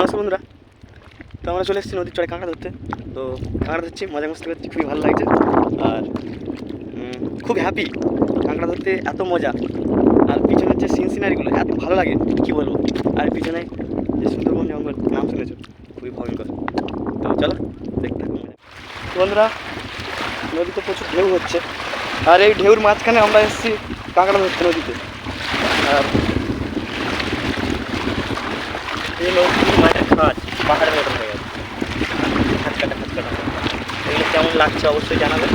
আমরা চলে এসেছি নদীর চড়ে কাঁকড়া ধরতে। তো কাঁকড়া ধরছি, মজা মস্তি করছি, খুবই ভালো লাগছে। আর খুব হ্যাপি কাঁকড়া ধরতে এত মজা। আর পিছনের যে সিন সিনারিগুলো এত ভালো লাগে, কি বলব? আর পিছনে যে সুন্দরবন জঙ্গল, নাম শুনেছো? খুবই ভয়ঙ্কর। তো চলো, দেখতে থাকো মজা। বন্ধুরা, নদীতে প্রচুর ঢেউ হচ্ছে। আর এই ঢেউর মাঝখানে আমরা এসেছি কাঁকড়া ধরতে নদীতে। আর এই নদীর মাঠের খাঁজ পাহাড়ের মতো হয়ে গেছে। খাটকাটা খাটকাটা এগুলো কেমন লাগছে অবশ্যই জানাবেন।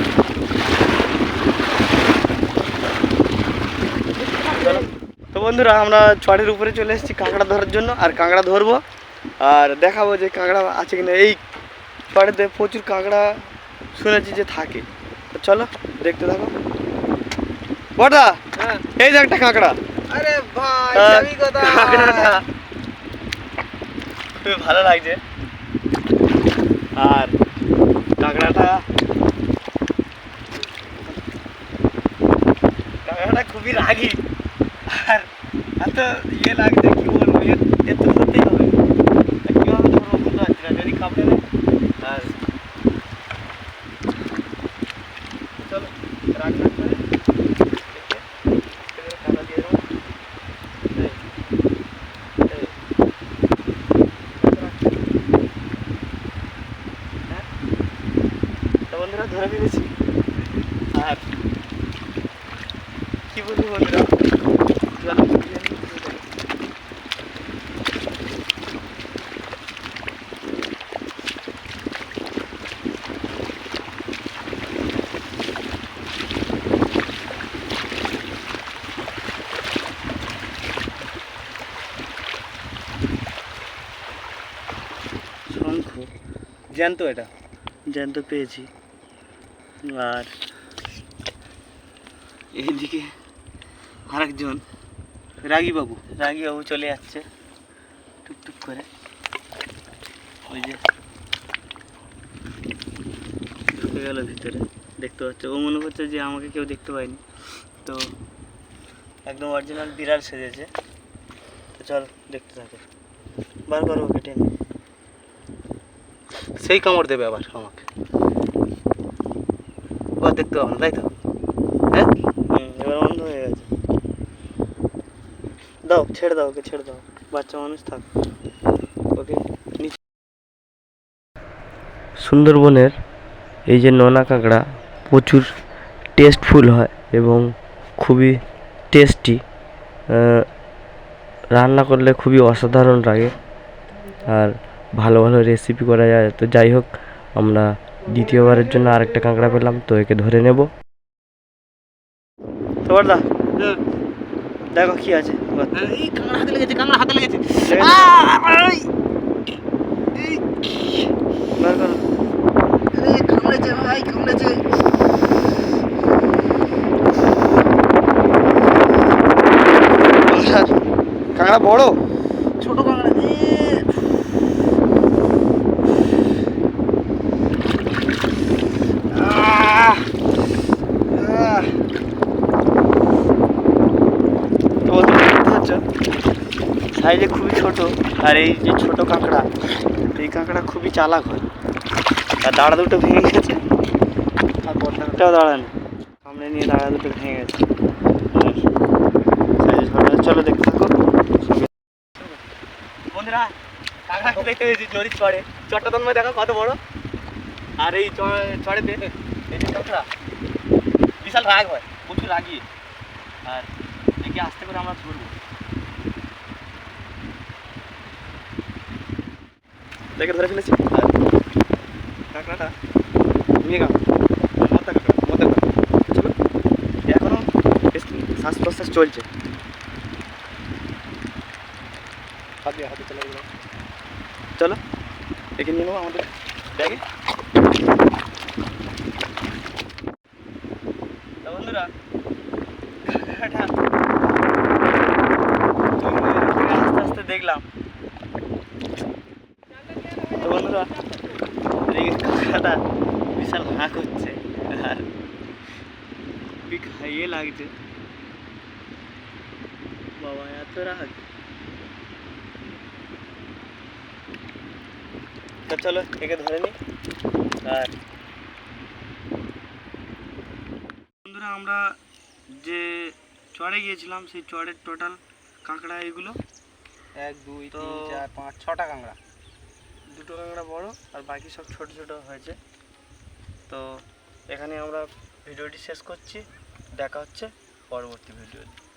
তো বন্ধুরা আমরা চড়ের উপরে চলে এসেছি কাঁকড়া ধরার জন্য আর কাঁকড়া ধরবো। আর দেখাবো যে কাঁকড়া আছে কিনা। এই চড়েতে প্রচুর কাঁকড়া শুনেছি যে থাকে। চলো দেখতে থাকো। বটা এই যে একটা কাঁকড়া। আরে ভাই? কাঁকড়াটা খুবই ভালো লাগছে আর কাঁকড়াটা কাঁকড়াটা খুবই রাগি আর এত ইয়ে লাগছে কি বলব এর এর তো ধরতেই হবে আর কীভাবে ধরবো বুঝতে পারছি না যদি কামড়ে নেয় আর চলো রাগ রাগ করে দেখে এবারে কাঁটা দিয়ে দেবো এই, এই। হ্যাঁ? তো বন্ধুরা ধরে ফেলেছি। আর কি বলব বন্ধুরা? জ্যান্ত এটা। জ্যান্ত পেয়েছি। আর এইদিকে আরেকজন রাগি বাবু রাগি বাবু চলে যাচ্ছে টুকটুক করে। ওই যে ঢুকে গেল ভিতরে, দেখতে পাচ্ছে। ও মনে করছে যে আমাকে কেউ দেখতে পায়নি। তো একদম অরিজিনাল বিড়াল সেজেছে। তো চল দেখতে থাকো। বার করো ওকে টেনে। সেই কামড় দেবে আবার আমাকে। দেখতে পাবো না তাই তো? হ্যাঁ? এবার হয়ে গেছে। দাও ছেড়ে দাও ওকে ছেড়ে দাও। বাচ্চা মানুষ থাক। ওকে সুন্দরবনের এই যে নোনা কাঁকড়া প্রচুর টেস্টফুল হয় এবং খুবই টেস্টি রান্না করলে খুবই অসাধারণ লাগে। আর ভালো ভালো রেসিপি করা যায়। তো যাই হোক আমরা দ্বিতীয়বারের জন্য আরেকটা কাঁকড়া পেলাম তো একে ধরে নেব। তো দেখো কি আছে। হাতে লেগেছে হাতে লেগেছে। কামড়েছে ভাই কামড়েছে। কাঁকড়া বড়? ছোট কামড়া এ, আহ! আহ! তো বন্ধুরা দেখতে পাচ্ছ সাইজে খুবই ছোট, আর এই যে ছোট কাঁকড়া, এই কাঁকড়া খুবই চালাক হয়। আর দাঁড়া দুটো ভেঙে গেছে। আর বড়টাও দাঁড়ানো সামনে নিয়ে দাঁড়া দুটো ভেঙে গেছে। চলো দেখতে থাকো। বন্ধুরা, কাঁকড়া দেখতে পেয়েছি জরি চড়ে। চটটা তোমার দেখো কত বড়। আর এই চড়েতে এই যে কাঁকড়া, বিশাল রাগ হয়, প্রচুর রাগি আর একে আস্তে করে আমরা ধরবো। দেখে ধরে ফেলেছি। কাঁকড়াটা নিয়ে গেল। মতা কাঁকড়া মতা কাঁকড়া। শ্বাস প্রশ্বাস চলছে। হাতে হাতে চলে গেল চলো একে নিয়ে নেব আমাদের ব্যাগে। বন্ধুরা, আস্তে আস্তে দেখলাম। বন্ধুরা এই কাঁকড়াটা বিশাল হাঁক হচ্ছে আর খাইয়ে লাগছে। বাবা এত রাগ। তো চলো একে ধরে নিই আর বন্ধুরা আমরা যে চড়ে গিয়েছিলাম সেই চড়ের টোটাল কাঁকড়া এগুলো। এক দুই তিন চার পাঁচ ছটা কাঁকড়া। দুটো কাঁকড়া বড় আর বাকি সব ছোট ছোট হয়েছে। তো এখানে আমরা ভিডিওটি শেষ করছি। দেখা হচ্ছে পরবর্তী ভিডিওতে।